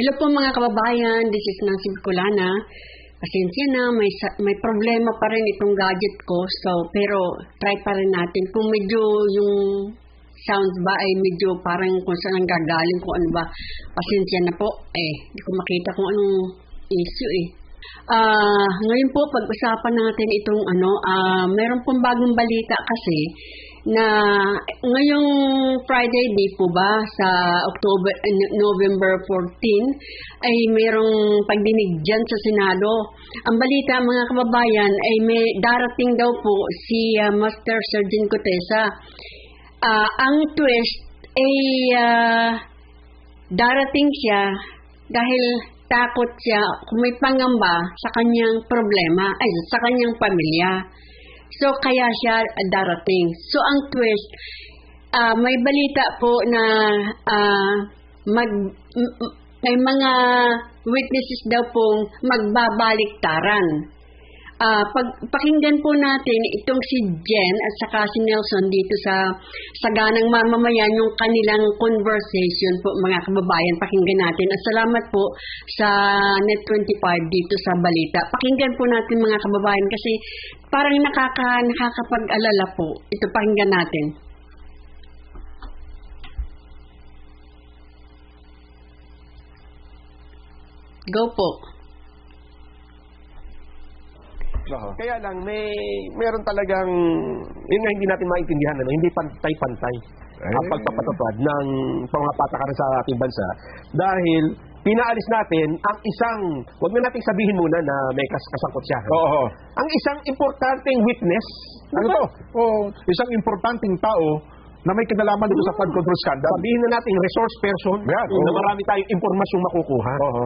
Hello po mga kababayan, this is Nancy Bicolana. Pasensya na, may, may problema pa rin itong gadget ko. So, pero try pa rin natin. Kung medyo yung sounds ba ay medyo parang kung saan ang gagaling, kung ano ba. Pasensya na po. Eh, hindi ko makita kung anong issue eh. Ah, ngayon po pag-usapan natin itong ano, ah, meron pong bagong balita kasi na ngayong Friday di po ba sa October eh, November 14 ay merong pagdinig dyan sa Senado. Ang balita mga kababayan ay may darating daw po si ah, Master Sergeant Cotesa. Ah, ang twist ay ah, darating siya dahil takot siya kung may pangamba sa kanyang problema, ay sa kanyang pamilya. So, kaya siya darating. So, ang twist, ah, may balita po na ah, mag, may mga witnesses daw pong magbabaliktaran. Ah, pag pakinggan po natin itong si Jen at saka si Nelson dito sa saganang mamamayan yung kanilang conversation po mga kababayan. Pakinggan natin. At salamat po sa Net25 dito sa balita. Pakinggan po natin mga kababayan kasi parang nakaka nakakapag-alala po. Ito pakinggan natin. Go po Kaya lang, may meron talagang, yun nga hindi natin maintindihan, ano, hindi pantay-pantay ang Eh. pagpapatupad ng mga patakaran sa ating bansa dahil pinaalis natin ang isang, wag na nating sabihin muna na may kas kasangkot siya. Oo. Ang isang importanteng witness, Ano to? Oh, isang importanteng tao na may kinalaman dito sa flood control scandal. sabihin na nating resource person, Yan, na oo. marami tayong impormasyong makukuha. Oo.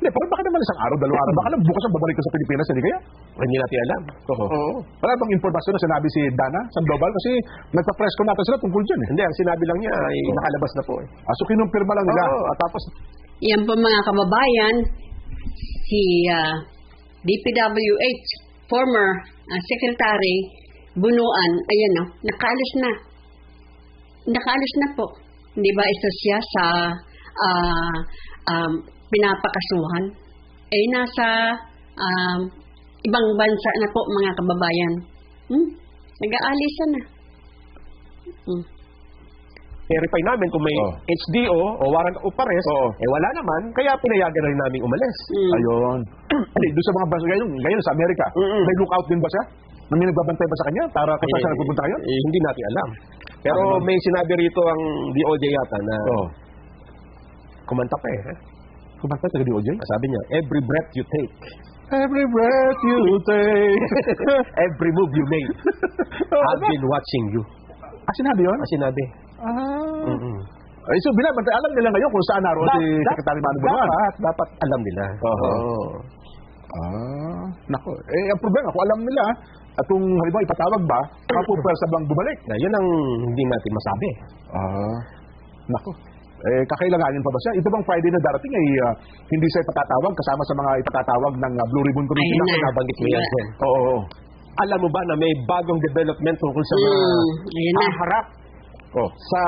Hindi, pero bakit naman isang araw, dalawang araw? Baka lang bukas ang babalik ka sa Pilipinas, hindi kaya? Hindi natin alam. Oo. Oo. Wala bang impormasyon na sinabi si Dana sa Global? Kasi nagpa-press ko natin sila tungkol dyan eh. Hindi, ang sinabi lang niya ay nakalabas na po eh. Ah, so kinumpirma lang nila. Oo, at tapos Yan po mga kababayan, si ah, DPWH, former ah, Secretary Bunuan, ayan o, nakaalis na. Nakaalis na po. Hindi ba isa siya sa ah, um, pinapakasuhan? Eh, nasa um, ibang bansa na po mga kababayan. Hmm? Nag-aalisa na. Hmm. verify namin kung may Oo. HDO o warrant of arrest, Oo. eh wala naman, kaya pinayagan na rin namin umalis. Hmm. Ayun. Hindi, doon sa mga bansa ngayon, ngayon sa Amerika, Mm-mm. may lookout din ba siya? Na may nagbabantay ba sa kanya para kung saan siya nagpupunta ngayon? eh, hindi natin alam. Pero Ano may sinabi rito ang DOJ yata na Oo. kumanta pa eh. Kumanta sa DOJ? Sabi niya, every breath you take, Every breath you take. every move you make, Oh, I've ano? been watching you. Ah, sinabi yun? Ang sinabi. Ah. Mm-mm. Ay, so binabantay, alam nila ngayon kung saan naroon si Secretary Manu Bunuan. Dapat, dapat alam nila. Oo. Ah, nako. Eh, ang problema, kung alam nila, at kung halimbawa ipatawag ba, mapupwersa bang bumalik? Na, yun ang hindi natin masabi. Ah, nako. Eh, kakailanganin pa ba siya? Ito bang Friday na darating ay ah, hindi siya ipatatawag kasama sa mga ipatatawag ng ah, Blue Ribbon Committee? Ayun na na. Nabanggit mo yan. Oo. Alam mo ba na may bagong development tungkol sa mga Hmm, ayun na. haharap Oh. sa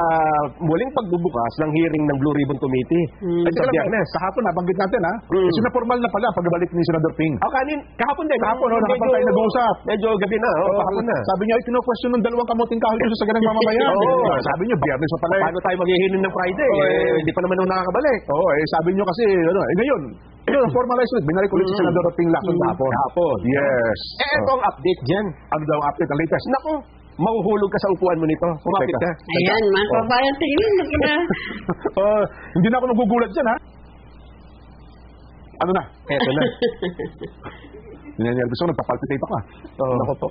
muling pagbubukas ng hearing ng Blue Ribbon Committee. Hmm. At sa biyernes. sa hapon, nabanggit natin ha? Mm. Eh, sinapormal na pala pagbabalik ni Senador Ping. O kanin, kahapon din. Kahapon, no, nakapag tayo nag-uusap. Medyo gabi na, oh, kahapon na. Sabi niya, itinong-question ng dalawang kamuting kahoy sa ganang mamamayan. Oo. Eh, Sabi niyo, biyernes pa pala eh. Paano tayo maghihiling ng Friday? Oo, eh, eh. hindi pa naman ako nakakabalik. Oo, eh, sabi niyo kasi, ano, eh, ngayon, yun, formalize ulit. Binalik ulit si Mm. Senador Ping Lacson Mm. kahapon. Kahapon. Yes. Eh, ito ang update dyan. Ano daw ang update, ang latest? Nako, mahuhulog ka sa upuan mo nito. Kumapit ka. Ayan, mga kababayan, tingnan mo na. Oh, hindi na ako nagugulat dyan, ha? Ano na? Eto na. Ninervous ako, nagpapalpitate ako, ha? Oh. Nako po.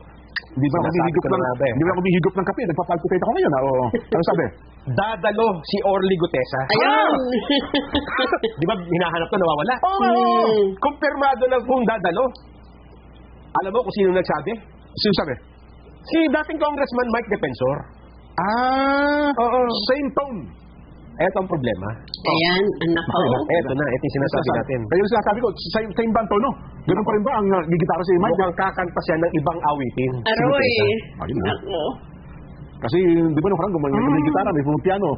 Hindi ba ako humihigop ko na ng, eh. hindi ba ako humihigop ng kape, nagpapalpitate ako ngayon, ha? Oo. Ano sabi? Dadalo si Orly Gutesa. Ayan. Di ba hinahanap ko nawawala? Oo. Hmm. Kumpirmado lang kung dadalo. Alam mo kung sino nagsabi? Sino sabi? Si dating Congressman Mike Defensor. Ah, Oo. same tone. Eto ang problema. Ayan, anak ko. Eto na, ito yung sinasabi natin. Kaya yung sinasabi ko, same, same bang tono? Ganun pa rin ba ang uh, gigitara si Mike? Mukhang kakanta siya ng ibang awitin. Aroy. Ayun na. Ako. Kasi, di ba nung parang gumawa Mm. may gitara, may piano.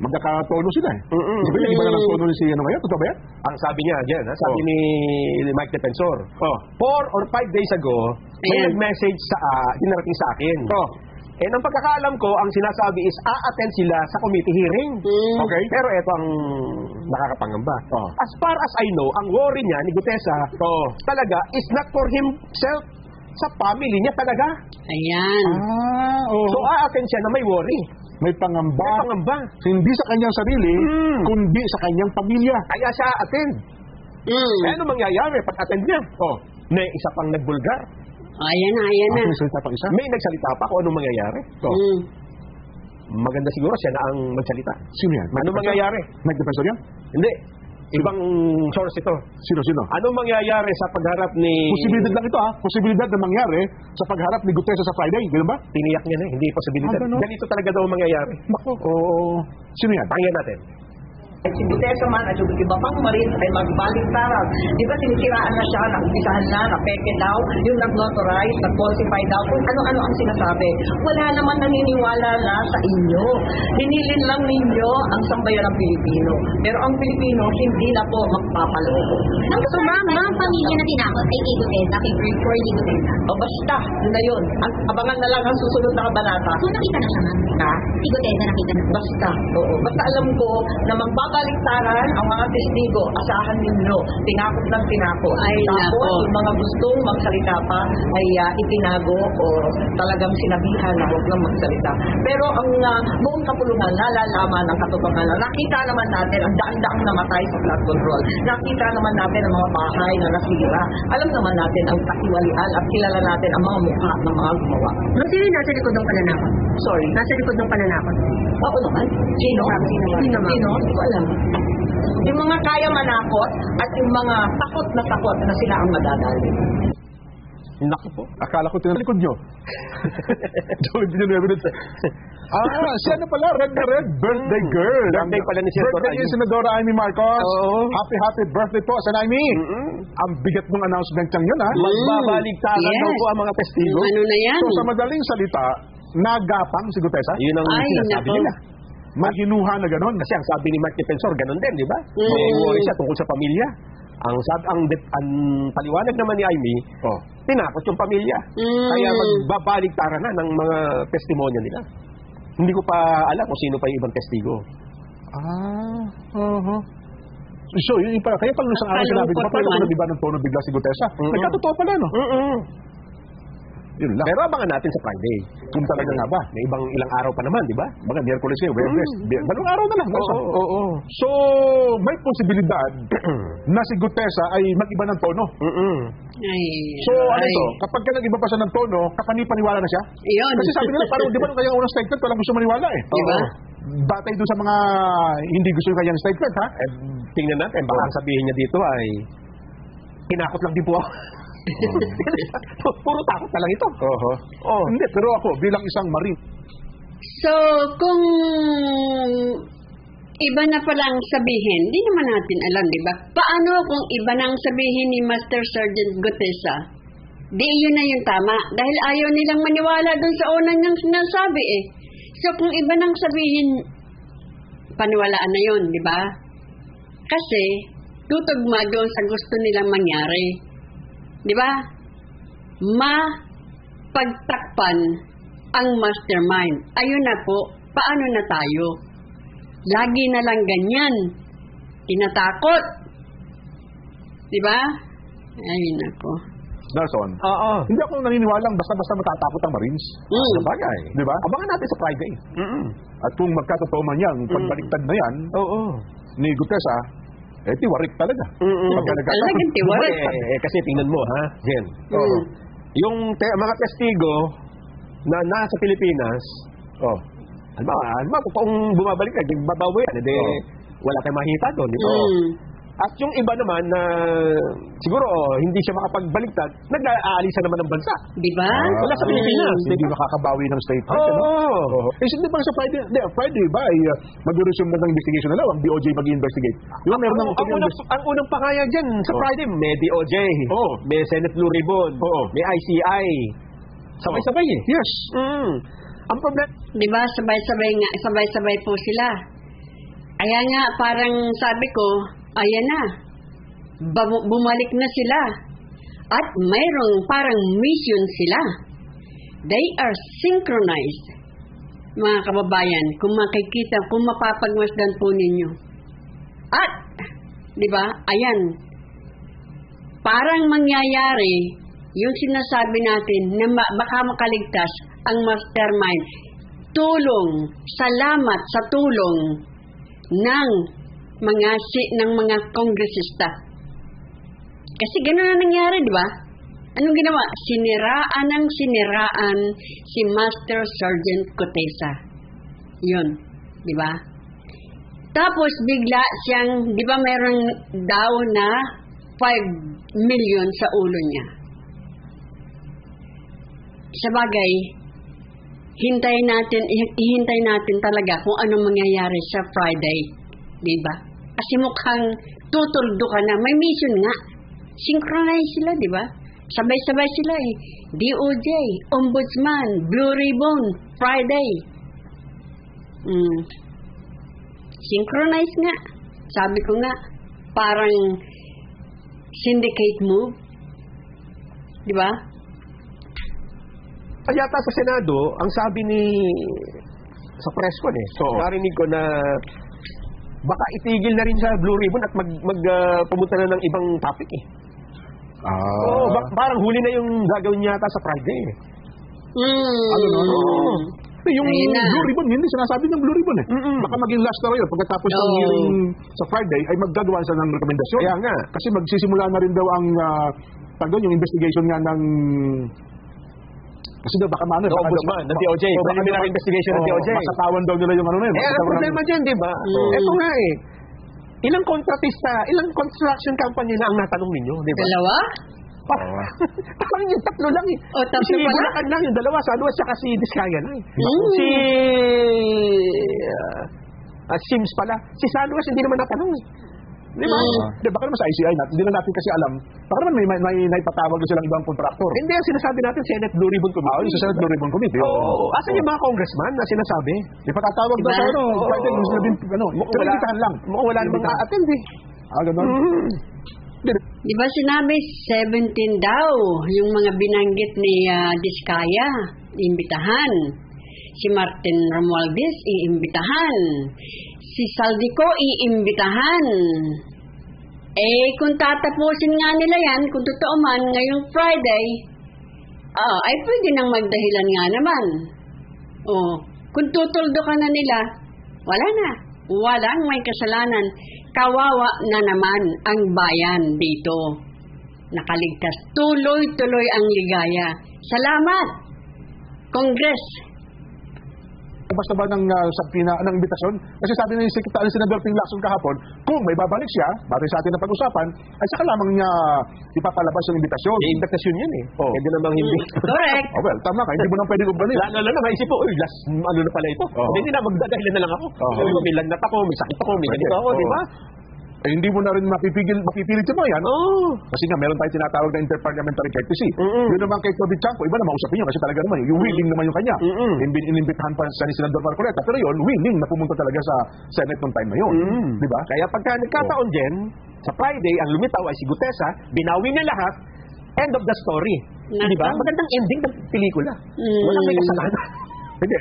Magkakatono sila eh. Mm-mm. Di ba yan? Iba na ng tono ni si ano ngayon? Totoo ba yan? Ang sabi niya, dyan, ha, sabi Oh. ni Mike Defensor, Oh. four or five days ago, may Ayan. nag-message sa, uh, dinarating sa akin. Oh. Eh, ang pagkakaalam ko, ang sinasabi is, a-attend sila sa committee hearing. Mm. Okay. Pero ito ang nakakapangamba. Oh. As far as I know, ang worry niya ni Gutesa Oh. talaga is not for himself, sa family niya talaga. Ayan. Ah, oh. So, a-attend siya na may worry. May pangamba. May pangamba. Hindi sa kanyang sarili, Mm. kundi sa kanyang pamilya. Kaya siya attend. Mm. Eh, ano mangyayari pag attend niya? Oh. May isa pang nagbulgar. Ayan na, ayan na. Ah, may salita pang isa? May nagsalita pa kung anong mangyayari. Oh. Mm. Maganda siguro siya na ang magsalita. Sino yan? Ano mangyayari? Mike Defensor yan? Hindi. Ibang source ito. Sino, sino? Ano mangyayari sa pagharap ni... Posibilidad lang ito ha. Posibilidad na mangyari sa pagharap ni Gutesa sa Friday. Ganun ba? Tiniyak niya na, eh, hindi posibilidad. Ah, ganun? Ganito talaga daw ang mangyayari. Bako. Oo. Sino yan? Pakinggan natin. Si Duterte man at yung iba pang marin ay magbalik tarang. Di ba sinisiraan na siya, nakumpisahan na, napeke daw, yung nag-notarize, nag-falsify daw, kung ano-ano ang sinasabi. Wala naman naniniwala na sa inyo. Hinilin lang ninyo ang sambayan ng Pilipino. Pero ang Pilipino hindi na po magpapaloko. So, ma'am, ma'am, pamilya na tinakot kay Kay Gutesa, kay Freddy Gutesa. O basta, yun na yun. Ang, abangan na lang ang susunod na kabanata. So, nakita na siya, ma'am. Na, Si Gutesa nakita na. Basta, oo. Basta alam ko na magbabaliktaran ang mga testigo. Asahan ninyo. Tinakot ng tinakot. Ay, Tapos, nako. yung mga gustong magsalita pa ay ah, itinago o talagang sinabihan na huwag lang magsalita. Pero ang ah, buong kapulungan, nalalaman ng katotohanan. Nakita naman natin ang daan-daang namatay sa flood control. Nakita naman natin ang mga bahay na nasira. Alam naman natin ang katiwalian at kilala natin ang mga mukha ng mga gumawa. Ma'am, sino nasa likod ng pananakot? Sorry. Nasa likod ng pananakot. Oo naman. Sino? Sino? Sino? Sino? Alam. Yung mga kaya manakot at yung mga takot na takot na sila ang madadali. Naku po. Akala ko tinalikod nyo. Joey Villanueva dun sa... Ah, siya na pala, Red na Red, birthday girl. Birthday pala ni Senador Birthday ni. Senadora Amy Marcos. Oo. Happy, happy birthday po, Sen. Amy. Ang bigat ng announcement niyang yun, ha? Magbabaligtaran Yes. daw po ang mga testigo. Ano na yan? So, sa madaling salita, nagapang si Gutesa. Yun ang Ay, sinasabi nila. Maginuha na ganon. Kasi ang sabi ni Mark Defensor, ganun din, di ba? Mm. Worry siya tungkol sa pamilya. Ang sabi, ang, ang paliwanag naman ni Amy, Oh. tinakot yung pamilya. Mm. Kaya magbabaligtaran na ng mga testimonya nila. Hindi ko pa alam kung sino pa yung ibang testigo. Ah, uh So, yun, yung pa, kaya pala nung isang araw sinabi ko, Kalungkot paano naman. kung nabiba ng tono bigla si Gutesa? Mm-mm. Nagkatotoo pala, no? Mm-mm. Yun lang. Pero abangan natin sa Friday. Kung talaga nga ba? May ibang ilang araw pa naman, di ba? Mga Miyerkules kayo, Webes. Mm. Dalawang araw na lang. Oo, oo, oo. So, may posibilidad na si Gutesa ay mag-iba ng tono. Mm-mm. Ay, So, ano ay. to? Kapag ka nag-iba pa siya ng tono, kapani-paniwala na siya? Yun. Kasi sabi nila, parang di ba nung kanyang unang statement, walang gusto maniwala eh. Di ba? Batay doon sa mga hindi gusto yung kanyang statement, ha? Eh, tingnan natin, baka ang sabihin niya dito ay tinakot lang din po ako. Puro takot na lang ito. Oo. Oh. Hindi, pero ako, bilang isang marine, So, kung iba na palang sabihin, di naman natin alam, di ba? Paano kung iba nang sabihin ni Master Sergeant Gutesa? Di yun na yung tama. Dahil ayaw nilang maniwala dun sa una niyang sinasabi eh. So, kung iba nang sabihin, paniwalaan na yun, di ba? Kasi, tutugma doon sa gusto nilang mangyari. Di ba? Mapagtakpan ang mastermind. Ayun na po, paano na tayo? Lagi na lang ganyan. Tinatakot. Di ba? Ayun na po. Nelson, Oo. hindi ako naniniwalang basta-basta matatakot ang Marines. Mm. Sa bagay. Di ba? Abangan natin sa Friday. Mm-mm. At kung magkatotoo man yan, pagbaliktad na yan, Oo. ni Gutesa, eh, tiwarik talaga. Mm-mm. Pagka tiwarik. Eh, eh, kasi tingnan mo, ha, Jen. Mm. Yung te- mga testigo na nasa Pilipinas, Oh. alam mo, alam mo, kung bumabalik ka, babawi yan, edi Oo. wala tayong makita doon? Mm. At yung iba naman na siguro oh, hindi siya makapagbaliktad, nag-aalisa naman ng bansa. Di ba? Wala sa Pilipinas, Hindi di ba? makakabawi ng statement. Oo. ano? Oo. Eh, hindi ba sa Friday, hindi, Friday ba, ay uh, mag-resume na ng investigation na lang, ang DOJ mag-investigate. Yung meron ng ang, ang, unang, ang unang pangaya dyan sa Oh. Friday, may DOJ, Oo. may Senate Blue Ribbon, Oo. may ICI. Sabay-sabay eh. Yes. Mm. Ang problema, Di ba? Sabay-sabay nga, sabay-sabay po sila. Kaya nga, parang sabi ko, ayan na, Bum- bumalik na sila. At mayroong parang mission sila. They are synchronized. Mga kababayan, kung makikita, kung mapapagmasdan po ninyo. At, di ba, ayan, parang mangyayari yung sinasabi natin na baka makaligtas ang mastermind. Tulong, salamat sa tulong ng mga si, ng mga kongresista. Kasi gano'n na nangyari, di ba? Anong ginawa? Siniraan ng siniraan si Master Sergeant Cotesa. Yun, di ba? Tapos bigla siyang, di ba mayroon daw na 5 million sa ulo niya. Sa bagay, hintayin natin, ihintay natin talaga kung ano mangyayari sa Friday. Di ba? Kasi mukhang tutuldo ka na. May mission nga. Synchronize sila, di ba? Sabay-sabay sila eh. DOJ, Ombudsman, Blue Ribbon, Friday. Mm. Synchronize nga. Sabi ko nga, parang syndicate move. Di ba? Ay, yata sa Senado, ang sabi ni sa press con eh. So, narinig ko na baka itigil na rin sa Blue Ribbon at mag, mag pumunta na ng ibang topic eh. Ah. Oo, ba- parang huli na yung gagawin yata sa Friday eh. Mm. Ano, no, no? Eh, yung Ayun na. Blue Ribbon, hindi sinasabi ng Blue Ribbon eh. Mm-mm. Baka maging last na yun. Pagkatapos ng Oo. hearing sa Friday, ay maggagawa siya ng rekomendasyon. Kaya nga. Kasi magsisimula na rin daw ang uh, tagon, yung investigation nga ng kasi daw baka maano, Ng baka daw- ombudsman, ng DOJ, baka preliminary daw- investigation ng DOJ. Masatawan daw nila yung ano na yun. Eh, ang problema dyan, di ba? Ito nga eh. Ilang kontratista, ilang construction company na ang natanong ninyo, di ba? Dalawa? Parang yung tatlo lang eh. O, tatlo si pala? Bulacan lang, yung dalawa, sa Aluas, saka si Diskaya lang eh. Mm. Si... ah, ah, Sims pala. Si Saluas, hindi naman natanong eh. Di ba? Mm. Di, baka naman sa ICI natin, hindi na natin kasi alam. Baka naman may, may, may naipatawag na silang ibang kontraktor. Hindi, ang sinasabi natin, Senate Blue Ribbon Ah, Committee. yung sa Senate Blue Ribbon Committee. Oo. Asan yung mga congressman na sinasabi? Ipatatawag daw Diba? sa ano, Oo. Friday, yung sinabi, ano, Mukhang pero wala, ibitahan lang. mukhang wala namang a-attend eh. Ah, ganun. Hindi, Di ba sinabi 17 daw yung mga binanggit ni ah, Diskaya, iimbitahan. Si Martin Romualdez, iimbitahan. Si Saldico, iimbitahan. Eh, kung tatapusin nga nila yan, kung totoo man, ngayong Friday, ah, ay pwede nang magdahilan nga naman. Oh, kung tutuldo ka na nila, wala na. Walang may kasalanan. Kawawa na naman ang bayan dito. Nakaligtas. Tuloy-tuloy ang ligaya. Salamat! Congress! Basta ba ng uh, sabina, ng imbitasyon? Kasi sabi ni Secretary Senador Ping Lacson kahapon, kung may babalik siya, bari sa atin na pag-usapan, ay saka lamang niya ipapalabas yung imbitasyon. Eh, invitation yan eh. Oo. Pwede namang hindi. Correct. Oh, well, tama ka. Hindi mo nang pwedeng ubalin. Lalo na maisip po, uy, last, ano na pala ito. Oo. Hindi na, magdadahilan na lang ako. Uy, may lagnat ako, may sakit ako, may Pwede. ganito ako, di ba? Eh, hindi mo na rin mapipigil, mapipilit mo yan. Oo. Kasi nga, meron tayong tinatawag na interparliamentary courtesy. Mm-mm. Yun naman kay Toby Chanco, iba na mausap niyo kasi talaga naman, yung willing naman yung kanya. Mm-mm. Inbi- Inimbitahan pa siya ni Senador Marcoleta. Pero yun, willing na pumunta talaga sa Senate nung time na yun. Mm. Di ba? Kaya pagka nagkataon din, sa Friday, ang lumitaw ay si Gutesa, binawi niya lahat, end of the story. Nako. Di ba? Magandang ending ng pelikula. Mm. Walang may kasalanan. Hindi.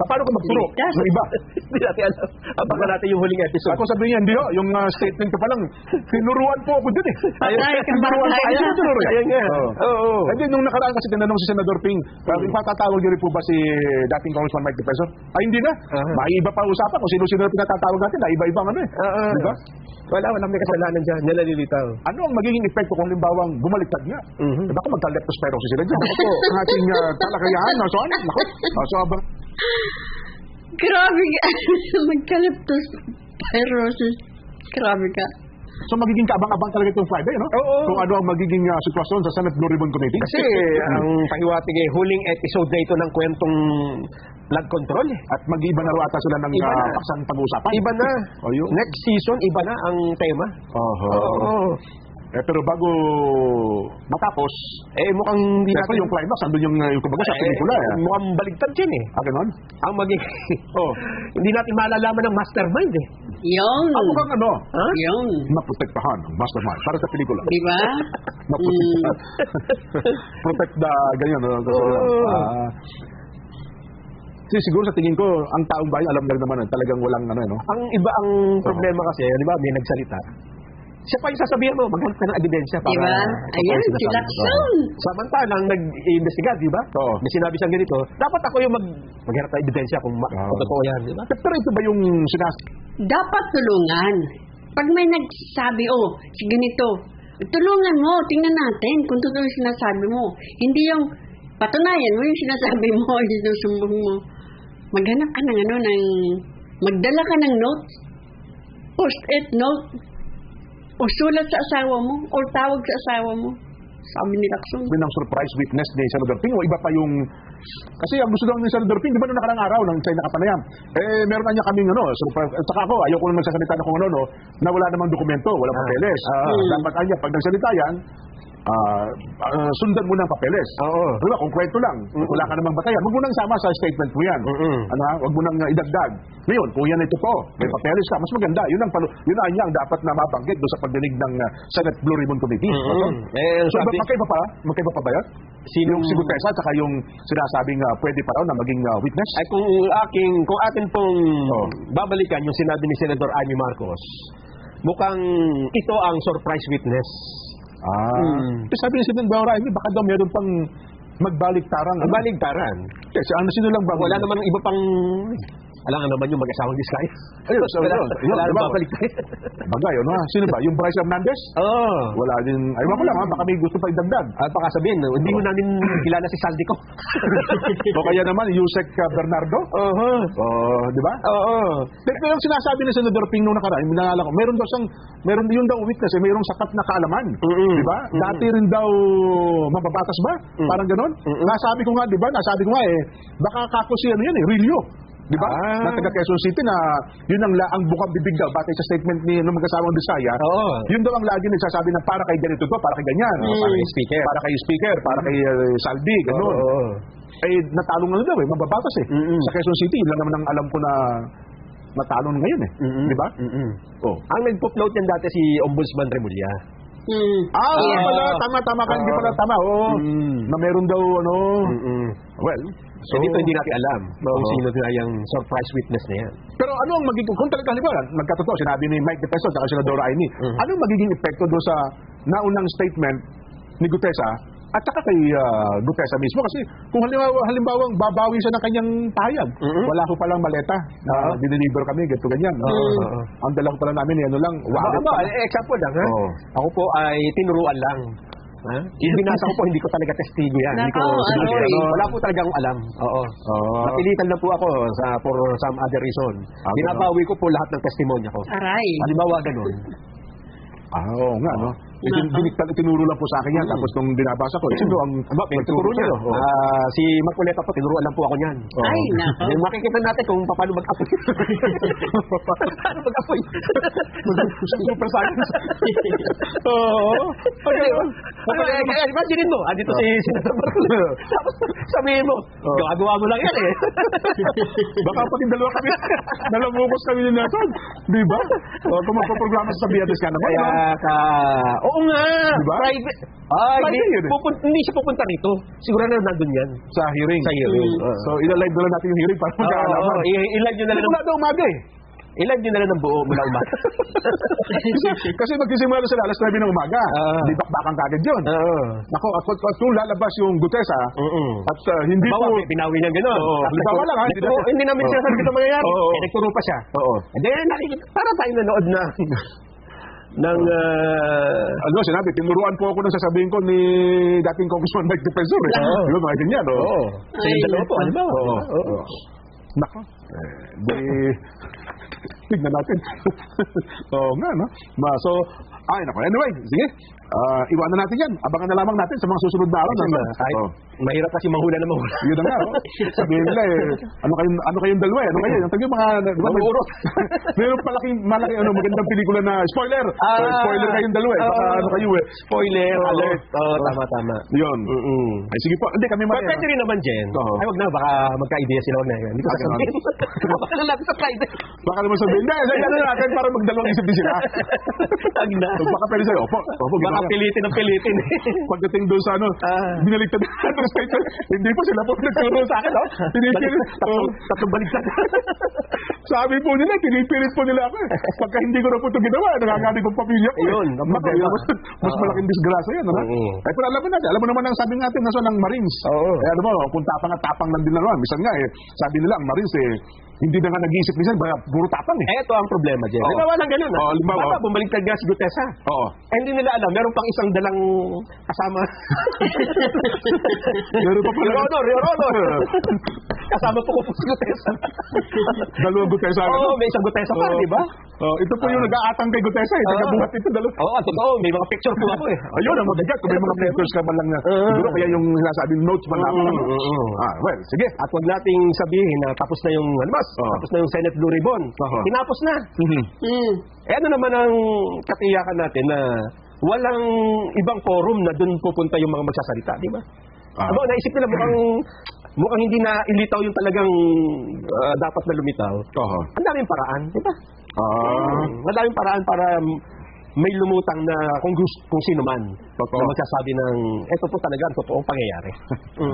Pa- Paano kung magturo? Ligtas. Yung iba. Hindi natin alam. Abangan natin yung huling episode. Ako sabihin niya, hindi ho, yung uh, statement ko pa lang, tinuruan po ako dun eh. Ka, Tinuruan po. Ang tinuro Ayan nga. Oo. Oo. Hindi, nung nakaraan kasi tinanong si Senador Ping, sabi, patatawag niyo rin po ba si dating Congressman Mike De Peso? Ay, hindi na. Aha. May iba pa usapan kung sino-sino na pinatatawag natin, na iba-ibang ano eh. Ba? Wala, walang may kasalanan dyan. Nalalilitaw. Ano ang magiging epekto kung limbawang bumaliktad nga? Mhm. Eh, baka magka-leptospirosis sila dyan. Ako, ang ating uh, talakayahan, no? So, ano? Oh, Grabe ka. Magkaliptos. Pyrosis. Grabe ka. so magiging kaabang-abang talaga itong Friday, no? Oo. Kung ano ang magiging uh, sitwasyon sa Senate Blue Ribbon Committee. Kasi ang pahiwatig eh, huling episode na ito ng kwentong flood control eh. At mag-iba na raw ata sila ng Iba uh, paksang pag-uusapan. Iba na. O, yun. Next season, iba na ang tema. Oho. Oo. Eh, pero bago matapos, Eh, mukhang hindi Siyempre, yung climax, andun yung, uh, yung kumbaga sa pelikula. Eh, Eh. mukhang baligtad yan eh. Ah, ganon? Ang maging... oh, hindi natin malalaman ng mastermind eh. Yun. Ang mukhang ano, Ha? Yun. maprotektahan ang mastermind para sa pelikula. Di ba? Maprotektahan. Protect the, ganyan. No? Oo. Ah. kasi siguro sa tingin ko, ang taong bayan, alam na rin naman, eh, talagang walang ano, eh, no? Ang iba ang problema kasi, di ba, may nagsalita. Siya pa yung sasabihin mo, maghanap ka ng ebidensya para... Di ba? Ayan, para si sinasabi. Lacson. Samantalang nag-iimbestiga, di ba? Oo. May sinabi siyang ganito, dapat ako yung mag maghanap ng ebidensya kung, ma- totoo yan, di ba? Pero ito ba yung sinas... Dapat tulungan. Pag may nagsabi, oh, si ganito, tulungan mo, tingnan natin kung totoo yung sinasabi mo. Hindi yung patunayan mo yung sinasabi mo, yung sinusumbong mo. Maghanap ka ng ano, ng, magdala ka ng notes, post-it note, o sulat sa asawa mo, o tawag sa asawa mo. Sabi ni Lacson. Yun ang surprise witness ni Senator Ping o iba pa yung kasi ang gusto lang ni Senator Ping di ba noong nakarang araw nang siya nakapanayam eh meron na niya kaming ano surprise at saka ako ayoko nang magsasalita na kung ano no na wala namang dokumento walang Ah. papeles Ah. Ah, dapat anya pag nagsalita yan ah, ah, sundan mo ng papeles Oo. Di ba, kung kwento lang, kung wala ka namang batayan, huwag mo nang sama sa statement mo yan. Mm-mm. Ano? Huwag mo nang uh, idagdag. Ngayon, kung yan ay totoo, may papeles ka, mas maganda. Yun ang, yun ang ang dapat na mabanggit doon sa pagdinig ng uh, Senate Blue Ribbon Committee. Mm-mm. Eh, So, sabi- ba- magkaiba pa? Magkaiba pa ba yan? Sinong- Yung si Gutesa at saka yung sinasabing uh, pwede pa raw na maging uh, witness? Ay kung aking kung atin pong Oh. babalikan yung sinabi ni Senador Amy Marcos, mukhang ito ang surprise witness. Ah. Mm. Eh, sabi ni Senator Baura, hindi, baka daw meron pang magbaliktarang. Ang baligtaran. Kasi ano sino lang ba? Wala naman iba pang alam naman yung mag-asawang Diskaya. Ayun, so, wala, yun, yun, wala diba? babaligtaran. Bagay, ano ha? Sino ba? Yung Bryce Hernandez? Oo. Wala din. Ay, ko lang ha, baka may gusto pa idagdag. At baka sabihin, hindi mo namin kilala si Saldi ko. o kaya naman, Yusek Bernardo? Oo. Oh, di ba? Oo. Pero pero yung sinasabi ni Senador Ping nung nakaraan, naalala ko, meron daw siyang, meron yung daw witness, eh, mayroong sapat na kaalaman. Di ba? Dati rin daw mababatas ba? Parang ganon. Nasabi ko nga, di ba? Nasabi ko nga eh, baka kako si ano yan eh, Rilio. Di ba? Ah. Na taga Quezon City na yun ang, la, ang bukang bibig daw batay sa statement ni ng magkasawang Bisaya. Oo. Yun daw ang lagi nagsasabi na para kay ganito to, para kay ganyan. Mm. Para kay speaker. Para kay speaker, para kay uh, Saldi, ganon. Oo. Eh, natalo nga daw eh, mababatas eh. Mm-mm. Sa Quezon City, yun lang naman ang alam ko na natalo na ngayon eh. Mm-mm. Di ba? Mm-mm. Oh. Ang nagpo-float yan dati si Ombudsman Remulla. Hmm. Ah, oo Ah. pala, tama, tama ka, hindi Ah. pala tama. Oo. Mm. Na meron daw, ano, Mm-mm. well, So, dito hindi natin alam kung Oo. sino na yung surprise witness na yan. Pero ano ang magiging, kung talaga halimbawa, nagkatotoo, sinabi ni Mike De Peso at sila Dora Aini, Mhm. ano magiging epekto doon sa naunang statement ni Gutesa at saka kay uh, Gutesa mismo kasi kung halimbawa, halimbawa babawi siya ng kanyang pahayag Mhm. wala ko palang maleta na Oo. dineliver kami ganito ganyan oo. ang dala ko pala namin ano lang wallet aba, pa. eh, example lang, ha? Oo. Ako po ay tinuruan lang. Ha? Yung binasa ko po, hindi ko talaga testigo yan. Hindi ko, ko- ano eh. wala po talaga akong alam. Oo. Oo. Napilitan lang po ako sa for some other reason. Ah, Binabawi ko po lahat ng testimonya ko. Aray. Halimbawa ganun. Ah, oo nga, no? Itin, diniktal, itinuro lang po sa akin yan. Mm. Tapos nung binabasa ko, sino ang Aba, turo niya. Oo. Ah, si Maculeta po, tinuruan lang po ako niyan. Oo. Ay, nako. Eh, makikita natin kung paano mag-apoy. paano mag-apoy. Super science. Oo. Okay, okay, okay, imagine mo, andito si Senator Marcoleta. Tapos sabihin mo, Oh. gagawa mo lang yan eh. Baka pati dalawa kami, nalamukos kami ni Nelson. Di ba? O, kung magpaprograma sa Sabiates ka naman. Kaya ka, oo nga, Diba? private. Ay, Private hindi, yun eh. pupun- hindi siya pupunta rito. Siguro na nandun yan. Sa hearing. Sa hearing. Mm. So, ilalive na lang natin yung hearing para magkaalaman. Oo, i- i-live nyo na lang. Wala daw umaga eh. I-live nyo na lang ng buo mula umaga. Kasi magsisimula na sila alas 9 ng umaga. Ah. Di bakbakan kagad yun. Oo. Ako, at, at, at kung lalabas yung Gutesa, Mm-mm. at uh, hindi Bawa, po... may binawi niya gano'n. Oo, halimbawa lang, ha, hindi Hindi namin sinasabi ito mangyayari. Oo. Eh, nagturo pa siya. Oo. And then, nakikita, para tayo nanood na ng ah, Ano, sinabi, tinuruan po ako nang sasabihin ko ni dating Congressman Mike Defensor eh. Oo. Di ba, mga ganyan, oh. Oo. Sa Ay, dalawa po, nako. halimbawa. Oo. Oo. Oo. Nako. Eh, di... Tignan natin. Oo nga, no? Ma, so, ay, nako. Anyway, sige. Ah, iwanan natin yan. Abangan na lamang natin sa mga susunod na araw. Kasi Ano? ma- kahit Oo. mahirap kasi manghula na manghula. Yun na nga, oh. Sabihin nila eh, ano kayong, ano kayong dalawa eh? Ano kayo? Yung tagi mga... di ba, may- Mamurot. Meron palaking, malaki, ano, magandang pelikula na, spoiler! Ah. So, spoiler kayong dalawa eh. Baka Oo. ano kayo eh. Spoiler Oo. alert. Oo, Oo. tama, tama. Yun. Mm-mm. Ay, sige po. Hindi, kami mamaya. pwede rin naman, Jen. Oo. Ay, wag na, baka magka-idea sila. Wag na. Hindi ko Ah, sasabihin. Na. Baka naman sabihin, hindi, sa ano natin para magdalawang isip din sila. Wag na. Baka pwede sa'yo, opo, opo, Baka pilitin ang pilitin. Pagdating doon sa ano, Ah. binaliktad na statement, hindi po sila po nagturo sa akin, no? Pinipilit. Oo. tatlong baliktad. Sabi po nila, pinipilit po nila ako eh. Pagka hindi ko na po ito ginawa, nanganganig kong pamilya ko. eh. Ang problema. mas, mas Oo. malaking disgrasya yan, ano? Eh, pero alam mo natin, alam mo naman ang sabi natin, nasa ng Marines. Oo. Eh, alam mo, kung tapang at tapang lang din naman. Misan nga eh, sabi nila, ang Marines eh, hindi na nga nag-iisip minsan, baka puro tapang eh. Eto ang problema, Jen. Oo. Halimbawa lang ganun. Oo, halimbawa. Baka bumaliktad nga si Gutesa. Oo. Eh, hindi nila alam, meron pang isang dalang kasama. Meron pa pala. Your Honor, Your Honor. kasama po ko po si Gutesa. Dalawang Gutesa. Oo, may isang Gutesa pa, di ba? Oh, ito po yung Ah. nag-aatang kay Gutesa eh. Oo. Nagabuhat ito dalawa. Oo, oh, totoo. May mga picture po ako eh. Ayun, ang mabigat. Kung may mga letters ka man lang na. Siguro kaya yung sinasabing notes man lang. Ano? oo. Ah, well, sige. At wag nating sabihin na tapos na yung ano mas, Oo. tapos na yung Senate Blue Ribbon. Oo. Tinapos na. Mhm. Mm. Eh ano naman ang katiyakan natin na walang ibang forum na doon pupunta yung mga magsasalita, di ba? Ah. Aba, naisip nila mukhang mukhang hindi na ilitaw yung talagang ah, dapat na lumitaw. Oo. Ang daming paraan, di ba? Ah. Ang daming paraan para may lumutang na kung gusto, kung sino man Totoo. na magsasabi ng eto po talaga ang totoong pangyayari. Mm.